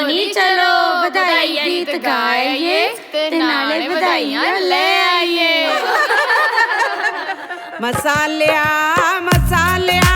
ਨੀ ਚਲੋ ਵਧਾਈ ਗੀਤ ਗਾਈਏ ਤੇ ਨਾਲੇ ਵਧਾਈਆਂ ਲੈ ਆਈਏ ਮਸਾਲਿਆ ਮਸਾਲਿਆ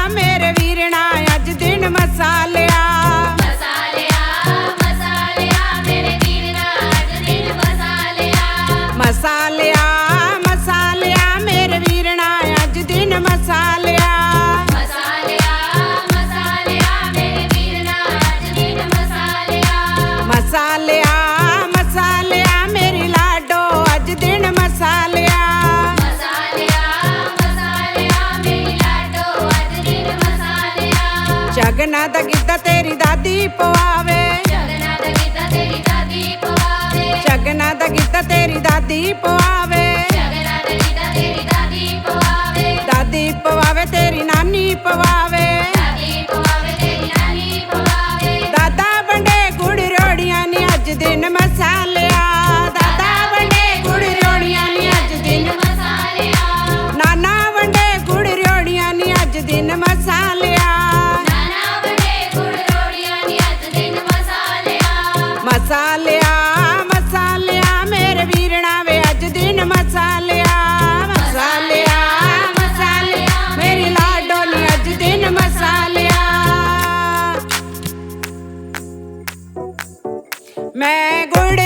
ਜਗਨਾ ਦਾ ਗਿੱਧਾ ਤੇਰੀ ਦਾਦੀ ਪਵਾਵੇ। ਜਗਨਾ ਦਾ ਗੀਤਾ ਤੇਰੀ ਦਾਦੀ ਪਵਾਵੇ। ਜਗਨਾ ਦਾ ਗਿੱਧਾ ਤੇਰੀ ਦਾਦੀ ਪਵਾਵੇ। ਜਗਨਾ ਦਾ ਗੀਤਾ ਤੇਰੀ ਦਾਦੀ ਪਵਾਵੇ। ਦਾਦੀ ਪਵਾਵੇ ਤੇਰੀ ਨਾਨੀ ਪਵਾਵੇ। ਦਾਦੀ ਪਵਾਵੇ ਤੇਰੀ ਨਾਨੀ ਪਵਾਵੇ। ਦਾਦਾ ਵੰਡੇ ਗੁੜ ਰੋੜੀਆਂ ਨੇ ਅੱਜ ਦਿਨ ਮਸਾਲਿਆ। ਮੈਂ ਗੁੜ